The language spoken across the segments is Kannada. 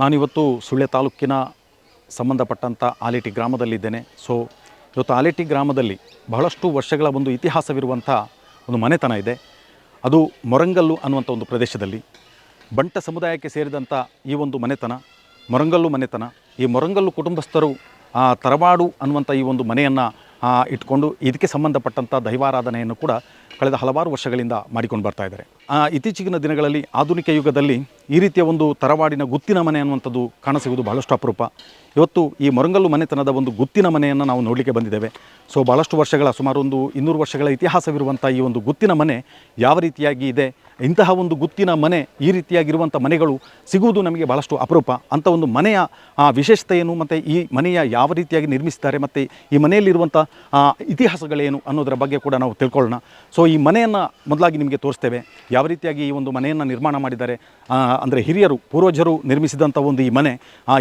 ನಾನಿವತ್ತು ಸುಳ್ಯ ತಾಲೂಕಿನ ಸಂಬಂಧಪಟ್ಟಂಥ ಆಲೇಟಿ ಗ್ರಾಮದಲ್ಲಿದ್ದೇನೆ. ಸೊ ಇವತ್ತು ಆಲೇಟಿ ಗ್ರಾಮದಲ್ಲಿ ಬಹಳಷ್ಟು ವರ್ಷಗಳ ಒಂದು ಇತಿಹಾಸವಿರುವಂಥ ಒಂದು ಮನೆತನ ಇದೆ. ಅದು ಮೊರಂಗಲ್ಲು ಅನ್ನುವಂಥ ಒಂದು ಪ್ರದೇಶದಲ್ಲಿ ಬಂಟ ಸಮುದಾಯಕ್ಕೆ ಸೇರಿದಂಥ ಈ ಒಂದು ಮನೆತನ, ಮೊರಂಗಲ್ಲು ಮನೆತನ, ಈ ಮೊರಂಗಲ್ಲು ಕುಟುಂಬಸ್ಥರು ತರವಾಡು ಅನ್ನುವಂಥ ಈ ಒಂದು ಮನೆಯನ್ನು ಇಟ್ಕೊಂಡು ಇದಕ್ಕೆ ಸಂಬಂಧಪಟ್ಟಂಥ ದೈವಾರಾಧನೆಯನ್ನು ಕೂಡ ಕಳೆದ ಹಲವಾರು ವರ್ಷಗಳಿಂದ ಮಾಡಿಕೊಂಡು ಬರ್ತಾ ಇದ್ದಾರೆ. ಇತ್ತೀಚಿನ ದಿನಗಳಲ್ಲಿ ಆಧುನಿಕ ಯುಗದಲ್ಲಿ ಈ ರೀತಿಯ ಒಂದು ತರವಾಡಿನ ಗುತ್ತಿನ ಮನೆ ಅನ್ನುವಂಥದ್ದು ಕಾಣಸಿಗುವುದು ಬಹಳಷ್ಟು ಅಪರೂಪ. ಇವತ್ತು ಈ ಮೊರಂಗಲ್ಲು ಮನೆತನದ ಒಂದು ಗುತ್ತಿನ ಮನೆಯನ್ನು ನಾವು ನೋಡಲಿಕ್ಕೆ ಬಂದಿದ್ದೇವೆ. ಸೊ ಭಾಳಷ್ಟು ವರ್ಷಗಳ ಸುಮಾರು ಒಂದು ಇನ್ನೂರು ವರ್ಷಗಳ ಇತಿಹಾಸವಿರುವಂಥ ಈ ಒಂದು ಗುತ್ತಿನ ಮನೆ ಯಾವ ರೀತಿಯಾಗಿ ಇದೆ ಇಂತಹ ಒಂದು ಗುತ್ತಿನ ಮನೆ ಈ ರೀತಿಯಾಗಿರುವಂಥ ಮನೆಗಳು ಸಿಗುವುದು ನಮಗೆ ಭಾಳಷ್ಟು ಅಪರೂಪ. ಅಂಥ ಒಂದು ಮನೆಯ ಆ, ವಿಶೇಷತೆ ಏನು ಮತ್ತು ಈ ಮನೆಯ ಯಾವ ರೀತಿಯಾಗಿ ನಿರ್ಮಿಸಿದ್ದಾರೆ ಮತ್ತು ಈ ಮನೆಯಲ್ಲಿರುವಂಥ ಇತಿಹಾಸಗಳೇನು ಅನ್ನೋದರ ಬಗ್ಗೆ ಕೂಡ ನಾವು ತಿಳ್ಕೊಳ್ಳೋಣ. ಸೊ ಈ ಮನೆಯನ್ನು ಮೊದಲಾಗಿ ನಿಮಗೆ ತೋರಿಸ್ತೇವೆ. ಯಾವ ರೀತಿಯಾಗಿ ಈ ಒಂದು ಮನೆಯನ್ನು ನಿರ್ಮಾಣ ಮಾಡಿದ್ದಾರೆ? ಅಂದರೆ ಹಿರಿಯರು, ಪೂರ್ವಜರು ನಿರ್ಮಿಸಿದಂಥ ಒಂದು ಈ ಮನೆ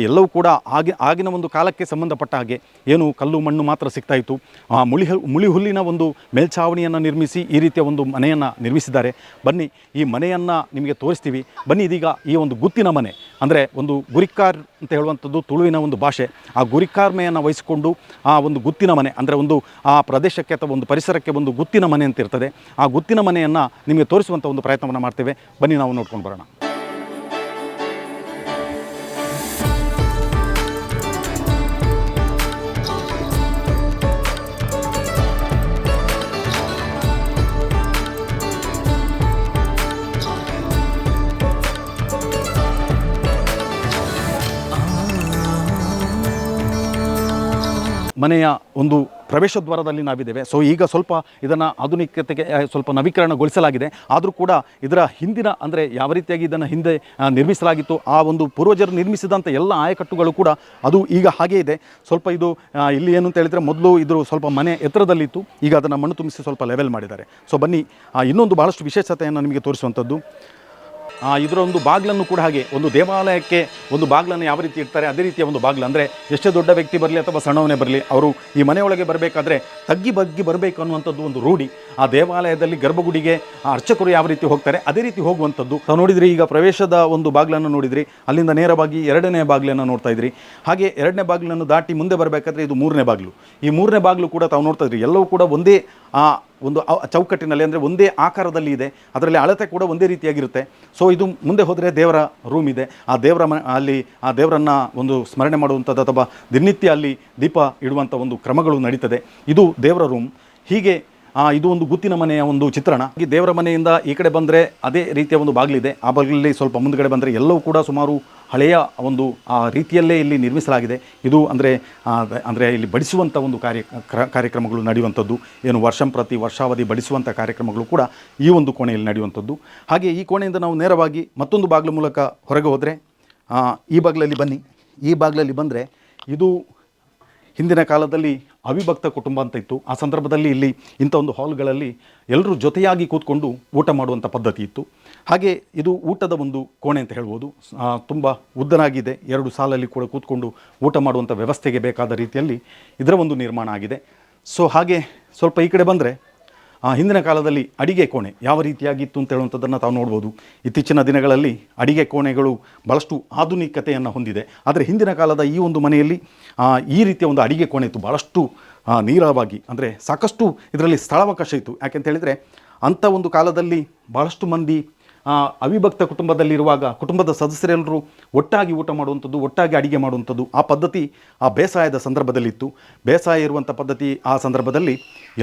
ಎಲ್ಲವೂ ಕೂಡ ಆಗಿ ಆಗಿನ ಒಂದು ಕಾಲಕ್ಕೆ ಸಂಬಂಧಪಟ್ಟ ಹಾಗೆ ಏನು ಕಲ್ಲು ಮಣ್ಣು ಮಾತ್ರ ಸಿಗ್ತಾ ಇತ್ತು. ಆ, ಮುಳಿ ಮುಳಿ ಹುಲ್ಲಿನ ಒಂದು ಮೇಲ್ಛಾವಣಿಯನ್ನು ನಿರ್ಮಿಸಿ ಈ ರೀತಿಯ ಒಂದು ಮನೆಯನ್ನು ನಿರ್ಮಿಸಿದ್ದಾರೆ. ಬನ್ನಿ, ಈ ಮನೆಯನ್ನು ನಿಮಗೆ ತೋರಿಸ್ತೀವಿ. ಬನ್ನಿ ಇದೀಗ ಈ ಒಂದು ಗುತ್ತಿನ ಮನೆ, ಅಂದರೆ ಒಂದು ಗುರಿಕಾರ್ ಅಂತ ಹೇಳುವಂಥದ್ದು ತುಳುವಿನ ಒಂದು ಭಾಷೆ. ಆ ಗುರಿಕಾರ್ಮೆಯನ್ನು ವಹಿಸಿಕೊಂಡು ಆ ಒಂದು ಗುತ್ತಿನ ಮನೆ, ಅಂದರೆ ಒಂದು ಆ ಪ್ರದೇಶಕ್ಕೆ ಅಥವಾ ಒಂದು ಪರಿಸರಕ್ಕೆ ಒಂದು ಗುತ್ತಿನ ಮನೆ ಅಂತ ಇರ್ತದೆ. ಆ ಗುತ್ತಿನ ಮನೆಯನ್ನು ನಿಮಗೆ ತೋರಿಸುವಂಥ ಒಂದು ಪ್ರಯತ್ನವನ್ನು ಮಾಡ್ತೇವೆ. ಬನ್ನಿ ನಾವು ನೋಡ್ಕೊಂಡು ಬರೋಣ. ಮನೆಯ ಒಂದು ಪ್ರವೇಶ ದ್ವಾರದಲ್ಲಿ ನಾವಿದ್ದೇವೆ. ಸೊ ಈಗ ಸ್ವಲ್ಪ ಇದನ್ನು ಆಧುನಿಕತೆಗೆ ಸ್ವಲ್ಪ ನವೀಕರಣಗೊಳಿಸಲಾಗಿದೆ. ಆದರೂ ಕೂಡ ಇದರ ಹಿಂದಿನ, ಅಂದರೆ ಯಾವ ರೀತಿಯಾಗಿ ಇದನ್ನು ಹಿಂದೆ ನಿರ್ಮಿಸಲಾಗಿತ್ತು, ಆ ಒಂದು ಪೂರ್ವಜರು ನಿರ್ಮಿಸಿದಂಥ ಎಲ್ಲ ಆಯಕಟ್ಟುಗಳು ಕೂಡ ಅದು ಈಗ ಹಾಗೇ ಇದೆ. ಸ್ವಲ್ಪ ಇದು ಇಲ್ಲಿ ಏನು ಅಂತ ಹೇಳಿದರೆ ಮೊದಲು ಇದು ಸ್ವಲ್ಪ ಮನೆ ಎತ್ತರದಲ್ಲಿತ್ತು. ಈಗ ಅದನ್ನು ಮಣ್ಣು ತುಂಬಿಸಿ ಸ್ವಲ್ಪ ಲೆವೆಲ್ ಮಾಡಿದ್ದಾರೆ. ಸೊ ಬನ್ನಿ ಇನ್ನೊಂದು ಭಾಳಷ್ಟು ವಿಶೇಷತೆಯನ್ನು ನಿಮಗೆ ತೋರಿಸುವಂಥದ್ದು. ಇದರ ಒಂದು ಬಾಗಿಲನ್ನು ಕೂಡ ಹಾಗೆ ಒಂದು ದೇವಾಲಯಕ್ಕೆ ಒಂದು ಬಾಗಿಲನ್ನು ಯಾವ ರೀತಿ ಇಡ್ತಾರೆ, ಅದೇ ರೀತಿಯ ಒಂದು ಬಾಗಿಲು ಅಂದರೆ ಎಷ್ಟೇ ದೊಡ್ಡ ವ್ಯಕ್ತಿ ಬರಲಿ ಅಥವಾ ಸಣ್ಣವನೇ ಬರಲಿ, ಅವರು ಈ ಮನೆಯೊಳಗೆ ಬರಬೇಕಾದ್ರೆ ತಗ್ಗಿ ಬಗ್ಗಿ ಬರಬೇಕು ಅನ್ನುವಂಥದ್ದು ಒಂದು ರೂಢಿ. ಆ ದೇವಾಲಯದಲ್ಲಿ ಗರ್ಭಗುಡಿಗೆ ಆ ಅರ್ಚಕರು ಯಾವ ರೀತಿ ಹೋಗ್ತಾರೆ, ಅದೇ ರೀತಿ ಹೋಗುವಂಥದ್ದು. ತಾವು ನೋಡಿದ್ರಿ, ಈಗ ಪ್ರವೇಶದ ಒಂದು ಬಾಗಿಲನ್ನು ನೋಡಿದ್ರಿ, ಅಲ್ಲಿಂದ ನೇರವಾಗಿ ಎರಡನೇ ಬಾಗಿಲನ್ನು ನೋಡ್ತಾ ಇದ್ರಿ. ಹಾಗೆ ಎರಡನೇ ಬಾಗಿಲನ್ನು ದಾಟಿ ಮುಂದೆ ಬರಬೇಕಾದ್ರೆ ಇದು ಮೂರನೇ ಬಾಗಿಲು. ಈ ಮೂರನೇ ಬಾಗಿಲು ಕೂಡ ತಾವು ನೋಡ್ತಾ ಇದ್ರಿ, ಎಲ್ಲವೂ ಕೂಡ ಒಂದೇ, ಆ ಒಂದು ಚೌಕಟ್ಟಿನಲ್ಲಿ ಅಂದರೆ ಒಂದೇ ಆಕಾರದಲ್ಲಿ ಇದೆ. ಅದರಲ್ಲಿ ಅಳತೆ ಕೂಡ ಒಂದೇ ರೀತಿಯಾಗಿರುತ್ತೆ. ಸೊ ಇದು ಮುಂದೆ ಹೋದರೆ ದೇವರ ರೂಮ್ ಇದೆ. ಆ ದೇವರ ಮ ಅಲ್ಲಿ ಆ ದೇವರನ್ನು ಒಂದು ಸ್ಮರಣೆ ಮಾಡುವಂಥದ್ದು ಅಥವಾ ದಿನನಿತ್ಯ ಅಲ್ಲಿ ದೀಪ ಇಡುವಂಥ ಒಂದು ಕ್ರಮಗಳು ನಡೀತದೆ. ಇದು ದೇವರ ರೂಮ್ ಹೀಗೆ ಇದು ಒಂದು ಗುತ್ತಿನ ಮನೆಯ ಒಂದು ಚಿತ್ರಣ. ಈ ದೇವರ ಮನೆಯಿಂದ ಈ ಕಡೆ ಬಂದರೆ ಅದೇ ರೀತಿಯ ಒಂದು ಬಾಗಿಲಿದೆ. ಆ ಬಾಗಿಲಲ್ಲಿ ಸ್ವಲ್ಪ ಮುಂದುಗಡೆ ಬಂದರೆ ಎಲ್ಲವೂ ಕೂಡ ಸುಮಾರು ಹಳೆಯ ಒಂದು, ಆ, ರೀತಿಯಲ್ಲೇ ಇಲ್ಲಿ ನಿರ್ಮಿಸಲಾಗಿದೆ. ಇದು ಅಂದರೆ ಅಂದರೆ ಇಲ್ಲಿ ಬಡಿಸುವಂಥ ಒಂದು ಕಾರ್ಯ, ಕ್ರ- ಕಾರ್ಯಕ್ರಮಗಳು ನಡೆಯುವಂಥದ್ದು. ಏನು ವರ್ಷಂ ಪ್ರತಿ ವರ್ಷಾವಧಿ ಬಡಿಸುವಂಥ ಕಾರ್ಯಕ್ರಮಗಳು ಕೂಡ ಈ ಒಂದು ಕೋಣೆಯಲ್ಲಿ ನಡೆಯುವಂಥದ್ದು. ಹಾಗೆ ಈ ಕೋಣೆಯಿಂದ ನಾವು ನೇರವಾಗಿ ಮತ್ತೊಂದು ಬಾಗಿಲು ಮೂಲಕ ಹೊರಗೆ ಹೋದರೆ ಈ ಬಾಗಿಲಲ್ಲಿ ಬನ್ನಿ. ಈ ಬಾಗಿಲಲ್ಲಿ ಬಂದರೆ ಇದು ಹಿಂದಿನ ಕಾಲದಲ್ಲಿ ಅವಿಭಕ್ತ ಕುಟುಂಬ ಅಂತ ಇತ್ತು. ಆ ಸಂದರ್ಭದಲ್ಲಿ ಇಲ್ಲಿ ಇಂಥ ಒಂದು ಹಾಲ್ಗಳಲ್ಲಿ ಎಲ್ಲರೂ ಜೊತೆಯಾಗಿ ಕೂತ್ಕೊಂಡು ಊಟ ಮಾಡುವಂಥ ಪದ್ಧತಿ ಇತ್ತು. ಹಾಗೆ ಇದು ಊಟದ ಒಂದು ಕೋಣೆ ಅಂತ ಹೇಳ್ಬೋದು. ತುಂಬ ಉದ್ದನಾಗಿದೆ. ಎರಡು ಸಾಲಲ್ಲಿ ಕೂಡ ಕೂತ್ಕೊಂಡು ಊಟ ಮಾಡುವಂಥ ವ್ಯವಸ್ಥೆಗೆ ಬೇಕಾದ ರೀತಿಯಲ್ಲಿ ಇದರ ಒಂದು ನಿರ್ಮಾಣ ಆಗಿದೆ. ಸೊ ಹಾಗೆ ಸ್ವಲ್ಪ ಈ ಕಡೆ ಬಂದರೆ ಹಿಂದಿನ ಕಾಲದಲ್ಲಿ ಅಡಿಗೆ ಕೋಣೆ ಯಾವ ರೀತಿಯಾಗಿತ್ತು ಅಂತ ಹೇಳುವಂಥದ್ದನ್ನು ತಾವು ನೋಡ್ಬೋದು. ಇತ್ತೀಚಿನ ದಿನಗಳಲ್ಲಿ ಅಡಿಗೆ ಕೋಣೆಗಳು ಭಾಳಷ್ಟು ಆಧುನಿಕತೆಯನ್ನು ಹೊಂದಿದೆ. ಆದರೆ ಹಿಂದಿನ ಕಾಲದ ಈ ಒಂದು ಮನೆಯಲ್ಲಿ ಈ ರೀತಿಯ ಒಂದು ಅಡಿಗೆ ಕೋಣೆ ಇತ್ತು. ಭಾಳಷ್ಟು ನೀರವಾಗಿ, ಅಂದರೆ ಸಾಕಷ್ಟು ಇದರಲ್ಲಿ ಸ್ಥಳಾವಕಾಶ ಇತ್ತು. ಯಾಕೆಂತ ಹೇಳಿದರೆ, ಅಂಥ ಒಂದು ಕಾಲದಲ್ಲಿ ಭಾಳಷ್ಟು ಮಂದಿ ಅವಿಭಕ್ತ ಕುಟುಂಬದಲ್ಲಿರುವಾಗ ಕುಟುಂಬದ ಸದಸ್ಯರೆಲ್ಲರೂ ಒಟ್ಟಾಗಿ ಊಟ ಮಾಡುವಂಥದ್ದು, ಒಟ್ಟಾಗಿ ಅಡಿಗೆ ಮಾಡುವಂಥದ್ದು ಆ ಪದ್ಧತಿ ಆ ಬೇಸಾಯದ ಸಂದರ್ಭದಲ್ಲಿತ್ತು. ಬೇಸಾಯ ಇರುವಂಥ ಪದ್ಧತಿ ಆ ಸಂದರ್ಭದಲ್ಲಿ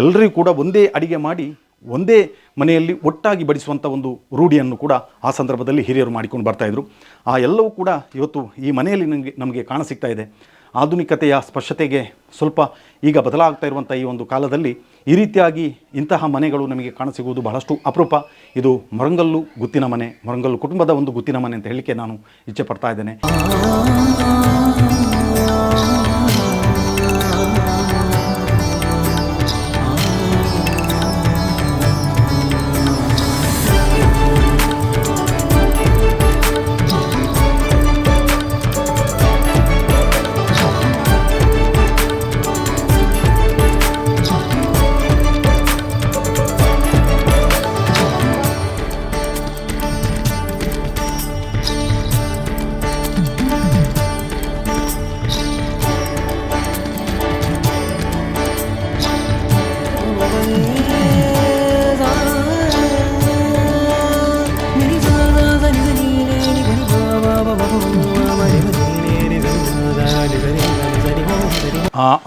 ಎಲ್ಲರಿಗೂ ಕೂಡ ಒಂದೇ ಅಡಿಗೆ ಮಾಡಿ, ಒಂದೇ ಮನೆಯಲ್ಲಿ ಒಟ್ಟಾಗಿ ಬಡಿಸುವಂಥ ಒಂದು ರೂಢಿಯನ್ನು ಕೂಡ ಆ ಸಂದರ್ಭದಲ್ಲಿ ಹಿರಿಯರು ಮಾಡಿಕೊಂಡು ಬರ್ತಾಯಿದ್ರು ಆ ಎಲ್ಲವೂ ಕೂಡ ಇವತ್ತು ಈ ಮನೆಯಲ್ಲಿ ನನಗೆ ನಮಗೆ ಕಾಣಸಿಗ್ತಾ ಇದೆ. ಆಧುನಿಕತೆಯ ಸ್ಪರ್ಶತೆಗೆ ಸ್ವಲ್ಪ ಈಗ ಬದಲಾಗ್ತಾ ಇರುವಂಥ ಈ ಒಂದು ಕಾಲದಲ್ಲಿ ಈ ರೀತಿಯಾಗಿ ಇಂತಹ ಮನೆಗಳು ನಮಗೆ ಕಾಣಸಿಗುವುದು ಬಹಳಷ್ಟು ಅಪರೂಪ. ಇದು ಮೊರಂಗಲ್ಲು ಗುತ್ತಿನ ಮನೆ, ಮೊರಂಗಲ್ಲು ಕುಟುಂಬದ ಒಂದು ಗುತ್ತಿನ ಮನೆ ಅಂತ ಹೇಳಲಿಕ್ಕೆ ನಾನು ಇಚ್ಛೆ ಪಡ್ತಾ ಇದ್ದೇನೆ.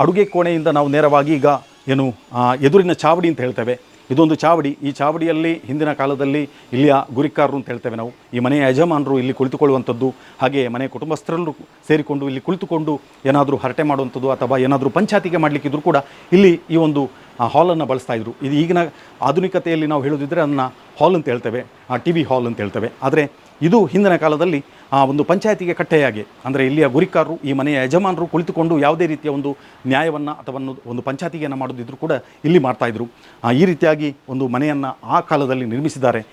ಅಡುಗೆ ಕೋಣೆಯಿಂದ ನಾವು ನೇರವಾಗಿ ಈಗ ಏನು ಎದುರಿನ ಚಾವಡಿ ಅಂತ ಹೇಳ್ತೇವೆ. ಇದೊಂದು ಚಾವಡಿ. ಈ ಚಾವಡಿಯಲ್ಲಿ ಹಿಂದಿನ ಕಾಲದಲ್ಲಿ ಇಲ್ಲಿಯ ಗುರಿಕಾರರು ಅಂತ ಹೇಳ್ತೇವೆ ನಾವು. ಈ ಮನೆಯ ಯಜಮಾನರು ಇಲ್ಲಿ ಕುಳಿತುಕೊಳ್ಳುವಂಥದ್ದು, ಹಾಗೆ ಮನೆಯ ಕುಟುಂಬಸ್ಥರೆಲ್ಲರೂ ಸೇರಿಕೊಂಡು ಇಲ್ಲಿ ಕುಳಿತುಕೊಂಡು ಏನಾದರೂ ಹರಟೆ ಮಾಡುವಂಥದ್ದು ಅಥವಾ ಏನಾದರೂ ಪಂಚಾಯತಿಗೆ ಮಾಡಲಿಕ್ಕಿದ್ರು ಕೂಡ ಇಲ್ಲಿ ಈ ಒಂದು ಹಾಲನ್ನು ಬಳಸ್ತಾ ಇದ್ರು. ಇದು ಈಗಿನ ಆಧುನಿಕತೆಯಲ್ಲಿ ನಾವು ಹೇಳೋದಿದ್ದರೆ ಅದನ್ನು ಹಾಲ್ ಅಂತ ಹೇಳ್ತೇವೆ ಟಿ ವಿ ಹಾಲ್ ಅಂತ ಹೇಳ್ತೇವೆ. ಆದರೆ ಇದು ಹಿಂದಿನ ಕಾಲದಲ್ಲಿ ಆ ಒಂದು ಪಂಚಾಯತಿಗೆ ಕಟ್ಟೆಯಾಗಿ, ಅಂದರೆ ಇಲ್ಲಿಯ ಗುರಿಕಾರರು, ಈ ಮನೆಯ ಯಜಮಾನರು ಕುಳಿತುಕೊಂಡು ಯಾವುದೇ ರೀತಿಯ ಒಂದು ನ್ಯಾಯವನ್ನು ಅಥವಾ ಒಂದು- ಪಂಚಾಯತಿಗೆಯನ್ನು ಮಾಡೋದಿದ್ರು ಕೂಡ ಇಲ್ಲಿ ಮಾಡ್ತಾಯಿದ್ರು ಈ ರೀತಿಯಾಗಿ ಒಂದು ಮನೆಯನ್ನು ಆ ಕಾಲದಲ್ಲಿ ನಿರ್ಮಿಸಿದ್ದಾರೆ.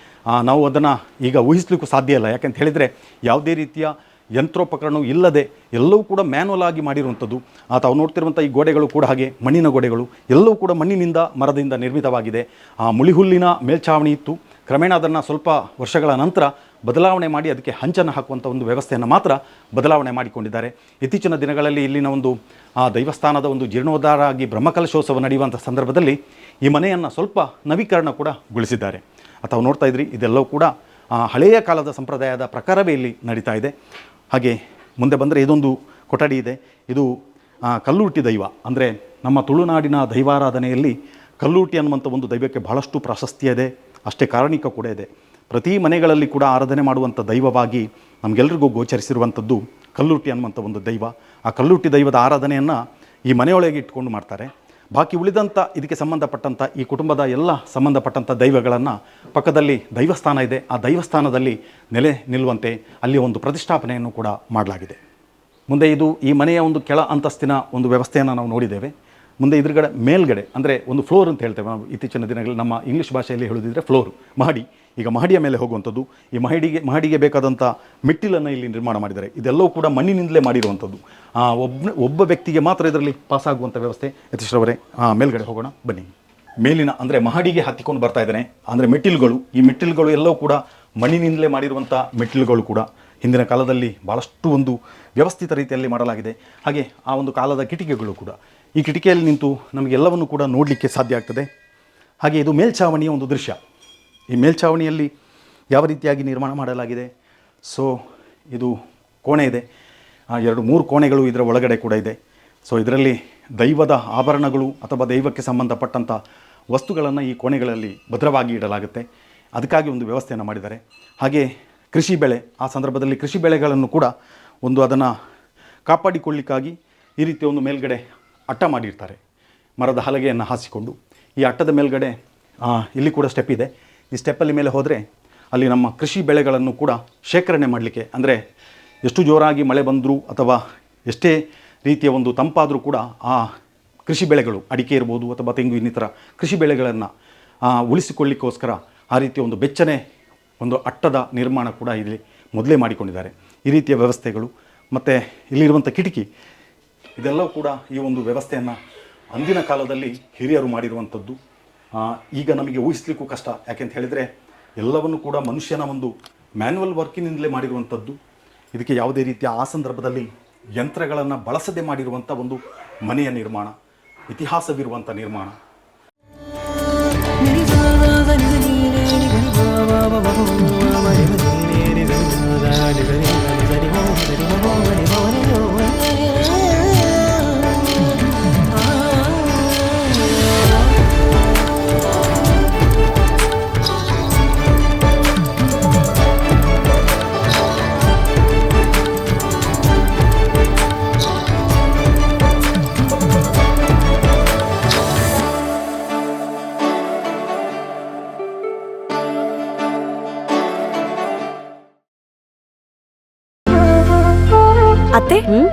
ನಾವು ಅದನ್ನು ಈಗ ಊಹಿಸಲಿಕ್ಕೂ ಸಾಧ್ಯ ಇಲ್ಲ. ಯಾಕೆಂತ ಹೇಳಿದರೆ ಯಾವುದೇ ರೀತಿಯ ಯಂತ್ರೋಪಕರಣ ಇಲ್ಲದೆ ಎಲ್ಲವೂ ಕೂಡ ಮ್ಯಾನುವಲ್ ಆಗಿ ಮಾಡಿರುವಂಥದ್ದು. ತಾವು ನೋಡ್ತಿರುವಂಥ ಈ ಗೋಡೆಗಳು ಕೂಡ ಹಾಗೆ, ಮಣ್ಣಿನ ಗೋಡೆಗಳು, ಎಲ್ಲವೂ ಕೂಡ ಮಣ್ಣಿನಿಂದ, ಮರದಿಂದ ನಿರ್ಮಿತವಾಗಿದೆ. ಆ, ಮುಳಿಹುಲ್ಲಿನ ಮೇಲ್ಛಾವಣಿ ಇತ್ತು. ಕ್ರಮೇಣ ಅದನ್ನು ಸ್ವಲ್ಪ ವರ್ಷಗಳ ನಂತರ ಬದಲಾವಣೆ ಮಾಡಿ ಅದಕ್ಕೆ ಹಂಚನ್ನು ಹಾಕುವಂಥ ಒಂದು ವ್ಯವಸ್ಥೆಯನ್ನು ಮಾತ್ರ ಬದಲಾವಣೆ ಮಾಡಿಕೊಂಡಿದ್ದಾರೆ. ಇತ್ತೀಚಿನ ದಿನಗಳಲ್ಲಿ ಇಲ್ಲಿನ ಒಂದು, ಆ, ದೈವಸ್ಥಾನದ ಒಂದು ಜೀರ್ಣೋದ್ಧಾರ ಆಗಿ ಬ್ರಹ್ಮಕಲಶೋತ್ಸವ ನಡೆಯುವಂಥ ಸಂದರ್ಭದಲ್ಲಿ ಈ ಮನೆಯನ್ನು ಸ್ವಲ್ಪ ನವೀಕರಣ ಕೂಡ ಗೊಳಿಸಿದ್ದಾರೆ. ಅಥವಾ ನೋಡ್ತಾ ಇದ್ರಿ, ಇದೆಲ್ಲವೂ ಕೂಡ ಹಳೆಯ ಕಾಲದ ಸಂಪ್ರದಾಯದ ಪ್ರಕಾರವೇ ಇಲ್ಲಿ ನಡೀತಾ ಇದೆ. ಹಾಗೆ ಮುಂದೆ ಬಂದರೆ ಇದೊಂದು ಕೊಠಡಿ ಇದೆ. ಇದು ಕಲ್ಲುಟಿ ದೈವ. ಅಂದರೆ ನಮ್ಮ ತುಳುನಾಡಿನ ದೈವಾರಾಧನೆಯಲ್ಲಿ ಕಲ್ಲೂಟಿ ಅನ್ನುವಂಥ ಒಂದು ದೈವಕ್ಕೆ ಬಹಳಷ್ಟು ಪ್ರಾಶಸ್ತ್ಯ ಇದೆ. ಅಷ್ಟೇ ಕಾರಣಿಕ ಕೂಡ ಇದೆ. ಪ್ರತಿ ಮನೆಗಳಲ್ಲಿ ಕೂಡ ಆರಾಧನೆ ಮಾಡುವಂಥ ದೈವವಾಗಿ ನಮಗೆಲ್ಲರಿಗೂ ಗೋಚರಿಸಿರುವಂಥದ್ದು ಕಲ್ಲುಟ್ಟಿ ಅನ್ನುವಂಥ ಒಂದು ದೈವ. ಆ ಕಲ್ಲುಟ್ಟಿ ದೈವದ ಆರಾಧನೆಯನ್ನು ಈ ಮನೆಯೊಳಗೆ ಇಟ್ಕೊಂಡು ಮಾಡ್ತಾರೆ. ಬಾಕಿ ಉಳಿದಂಥ ಇದಕ್ಕೆ ಸಂಬಂಧಪಟ್ಟಂಥ ಈ ಕುಟುಂಬದ ಎಲ್ಲ ಸಂಬಂಧಪಟ್ಟಂಥ ದೈವಗಳನ್ನು ಪಕ್ಕದಲ್ಲಿ ದೈವಸ್ಥಾನ ಇದೆ. ಆ ದೈವಸ್ಥಾನದಲ್ಲಿ ನೆಲೆ ನಿಲ್ಲುವಂತೆ ಅಲ್ಲಿ ಒಂದು ಪ್ರತಿಷ್ಠಾಪನೆಯನ್ನು ಕೂಡ ಮಾಡಲಾಗಿದೆ. ಮುಂದೆ ಇದು ಈ ಮನೆಯ ಒಂದು ಕೆಳ ಅಂತಸ್ತಿನ ಒಂದು ವ್ಯವಸ್ಥೆಯನ್ನು ನಾವು ನೋಡಿದ್ದೇವೆ. ಮುಂದೆ ಇದ್ರಗಡೆ ಮೇಲ್ಗಡೆ, ಅಂದರೆ ಒಂದು ಫ್ಲೋರ್ ಅಂತ ಹೇಳ್ತೇವೆ ನಾವು. ಇತ್ತೀಚಿನ ದಿನಗಳಲ್ಲಿ ನಮ್ಮ ಇಂಗ್ಲೀಷ್ ಭಾಷೆಯಲ್ಲಿ ಹೇಳೋದಿದ್ರೆ ಫ್ಲೋರ್, ಮಹಡಿ. ಈಗ ಮಹಡಿಯ ಮೇಲೆ ಹೋಗುವಂಥದ್ದು, ಈ ಮಹಡಿಗೆ ಮಹಡಿಗೆ ಬೇಕಾದಂಥ ಮೆಟ್ಟಿಲನ್ನು ಇಲ್ಲಿ ನಿರ್ಮಾಣ ಮಾಡಿದ್ದಾರೆ. ಇದೆಲ್ಲವೂ ಕೂಡ ಮಣ್ಣಿನಿಂದಲೇ ಮಾಡಿರುವಂಥದ್ದು. ಒಬ್ಬ ಒಬ್ಬ ವ್ಯಕ್ತಿಗೆ ಮಾತ್ರ ಇದರಲ್ಲಿ ಪಾಸ್ ಆಗುವಂಥ ವ್ಯವಸ್ಥೆ ಯತೀಶ್ರವರೇ ಮೇಲ್ಗಡೆ ಹೋಗೋಣ, ಬನ್ನಿ. ಮೇಲಿನ, ಅಂದರೆ ಮಹಡಿಗೆ ಹತ್ತಿಕೊಂಡು ಬರ್ತಾ ಇದ್ದಾನೆ. ಅಂದರೆ ಮೆಟ್ಟಿಲುಗಳು, ಈ ಮೆಟ್ಟಿಲುಗಳು ಎಲ್ಲವೂ ಕೂಡ ಮಣ್ಣಿನಿಂದಲೇ ಮಾಡಿರುವಂಥ ಮೆಟ್ಟಿಲುಗಳು ಕೂಡ ಹಿಂದಿನ ಕಾಲದಲ್ಲಿ ಭಾಳಷ್ಟು ಒಂದು ವ್ಯವಸ್ಥಿತ ರೀತಿಯಲ್ಲಿ ಮಾಡಲಾಗಿದೆ. ಹಾಗೆ ಆ ಒಂದು ಕಾಲದ ಕಿಟಿಕೆಗಳು ಕೂಡ. ಈ ಕಿಟಕಿಯಲ್ಲಿ ನಿಂತು ನಮಗೆಲ್ಲವನ್ನು ಕೂಡ ನೋಡಲಿಕ್ಕೆ ಸಾಧ್ಯ ಆಗ್ತದೆ. ಹಾಗೆ ಇದು ಮೇಲ್ಛಾವಣಿಯ ಒಂದು ದೃಶ್ಯ. ಈ ಮೇಲ್ಛಾವಣಿಯಲ್ಲಿ ಯಾವ ರೀತಿಯಾಗಿ ನಿರ್ಮಾಣ ಮಾಡಲಾಗಿದೆ? ಸೊ ಇದು ಕೋಣೆ ಇದೆ. ಎರಡು ಮೂರು ಕೋಣೆಗಳು ಇದರ ಒಳಗಡೆ ಕೂಡ ಇದೆ. ಸೊ ಇದರಲ್ಲಿ ದೈವದ ಆಭರಣಗಳು ಅಥವಾ ದೈವಕ್ಕೆ ಸಂಬಂಧಪಟ್ಟಂಥ ವಸ್ತುಗಳನ್ನು ಈ ಕೋಣೆಗಳಲ್ಲಿ ಭದ್ರವಾಗಿ ಇಡಲಾಗುತ್ತೆ. ಅದಕ್ಕಾಗಿ ಒಂದು ವ್ಯವಸ್ಥೆಯನ್ನು ಮಾಡಿದ್ದಾರೆ. ಹಾಗೆ ಕೃಷಿ ಬೆಳೆ, ಆ ಸಂದರ್ಭದಲ್ಲಿ ಕೃಷಿ ಬೆಳೆಗಳನ್ನು ಕೂಡ ಒಂದು ಅದನ್ನು ಕಾಪಾಡಿಕೊಳ್ಳಿಕ್ಕಾಗಿ ಈ ರೀತಿಯ ಒಂದು ಮೇಲ್ಗಡೆ ಅಟ್ಟ ಮಾಡಿರ್ತಾರೆ. ಮರದ ಹಲಗೆಯನ್ನು ಹಾಸಿಕೊಂಡು. ಈ ಅಟ್ಟದ ಮೇಲ್ಗಡೆ ಇಲ್ಲಿ ಕೂಡ ಸ್ಟೆಪ್ ಇದೆ. ಈ ಸ್ಟೆಪ್ಪಲ್ಲಿ ಮೇಲೆ ಹೋದರೆ ಅಲ್ಲಿ ನಮ್ಮ ಕೃಷಿ ಬೆಳೆಗಳನ್ನು ಕೂಡ ಶೇಖರಣೆ ಮಾಡಲಿಕ್ಕೆ, ಅಂದರೆ ಎಷ್ಟು ಜೋರಾಗಿ ಮಳೆ ಬಂದರೂ ಅಥವಾ ಎಷ್ಟೇ ರೀತಿಯ ಒಂದು ತಂಪಾದರೂ ಕೂಡ ಆ ಕೃಷಿ ಬೆಳೆಗಳು, ಅಡಿಕೆ ಇರ್ಬೋದು ಅಥವಾ ತೆಂಗು ಇನ್ನಿತರ ಕೃಷಿ ಬೆಳೆಗಳನ್ನು ಉಳಿಸಿಕೊಳ್ಳಿಕ್ಕೋಸ್ಕರ ಆ ರೀತಿಯ ಒಂದು ಬೆಚ್ಚನೆ, ಒಂದು ಅಟ್ಟದ ನಿರ್ಮಾಣ ಕೂಡ ಇಲ್ಲಿ ಮೊದಲೇ ಮಾಡಿಕೊಂಡಿದ್ದಾರೆ. ಈ ರೀತಿಯ ವ್ಯವಸ್ಥೆಗಳು, ಮತ್ತು ಇಲ್ಲಿರುವಂಥ ಕಿಟಕಿ, ಇದೆಲ್ಲವೂ ಕೂಡ ಈ ಒಂದು ವ್ಯವಸ್ಥೆಯನ್ನು ಅಂದಿನ ಕಾಲದಲ್ಲಿ ಹಿರಿಯರು ಮಾಡಿರುವಂಥದ್ದು. ಈಗ ನಮಗೆ ಊಹಿಸ್ಲಿಕ್ಕೂ ಕಷ್ಟ ಯಾಕೆಂತ ಹೇಳಿದರೆ ಎಲ್ಲವನ್ನು ಕೂಡ ಮನುಷ್ಯನ ಒಂದು ಮ್ಯಾನ್ಯಲ್ ವರ್ಕಿನಿಂದಲೇ ಮಾಡಿರುವಂಥದ್ದು ಇದಕ್ಕೆ ಯಾವುದೇ ರೀತಿಯ ಆ ಸಂದರ್ಭದಲ್ಲಿ ಯಂತ್ರಗಳನ್ನು ಬಳಸದೆ ಮಾಡಿರುವಂಥ ಒಂದು ಮನೆಯ ನಿರ್ಮಾಣ ಇತಿಹಾಸವಿರುವಂಥ ನಿರ್ಮಾಣ